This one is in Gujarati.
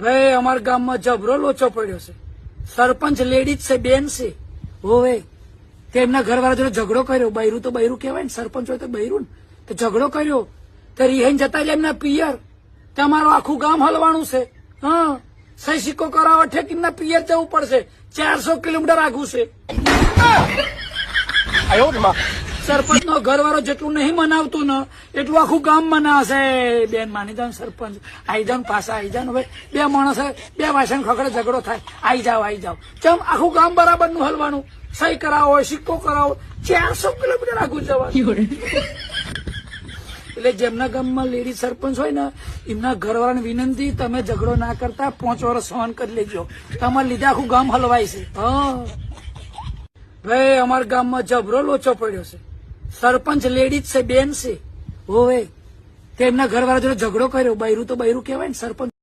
ભાઈ અમારા ગામમાં જબરો લોચો પડ્યો છે. સરપંચ લેડીઝ છે, બેન છે. હોવે. તેમના ઘરવાળા જોડે ઝઘડો કર્યો. બૈરું તો બૈરું કહેવાય ને, સરપંચ હોય તો બૈરું ને. તો ઝઘડો કર્યો. તો રિહાઈને જતા રહ્યા એમના પિયર. તમારું આખું ગામ હલવાનું છે. હા. સહી સિક્કો કરાવવા ઠેક એમના પિયર જવું પડશે. ચારસો કિલોમીટર આગું છે. સરપંચ નો ઘરવાળો જેટલું નહીં મનાવતું ને, એટલું આખું ગામ મનાવશે બેન, માની જાવ સરપંચ. આઈ જાવ પાછા, આઈ જાવ ભાઈ. બે માણસ, બે વાસણ ખખડે ઝઘડો થાય. આઈ જાવ આઈ જાવ ચમ આખું ગામ બરાબરનું હલવાનું? સહી કરાવો, સિક્કો કરાવો. ચારસો કિલોમીટર આખું જવાનું. એટલે જેમના ગામમાં લેડી સરપંચ હોય ને, એમના ઘરવાળાને વિનંતી, તમે ઝઘડો ના કરતા પાંચ વર્ષ સહન કરી લેજો. તમારે લીધે આખું ગામ હલવાય છે. ભાઈ, અમારા ગામમાં જબરો લોચો પડ્યો છે. સરપંચ લેડીઝ છે, બેન છે. હોવે તેમના ઘરવાળા જોડે ઝઘડો કર્યો. બૈરું તો બૈરું કહેવાય ને, સરપંચ.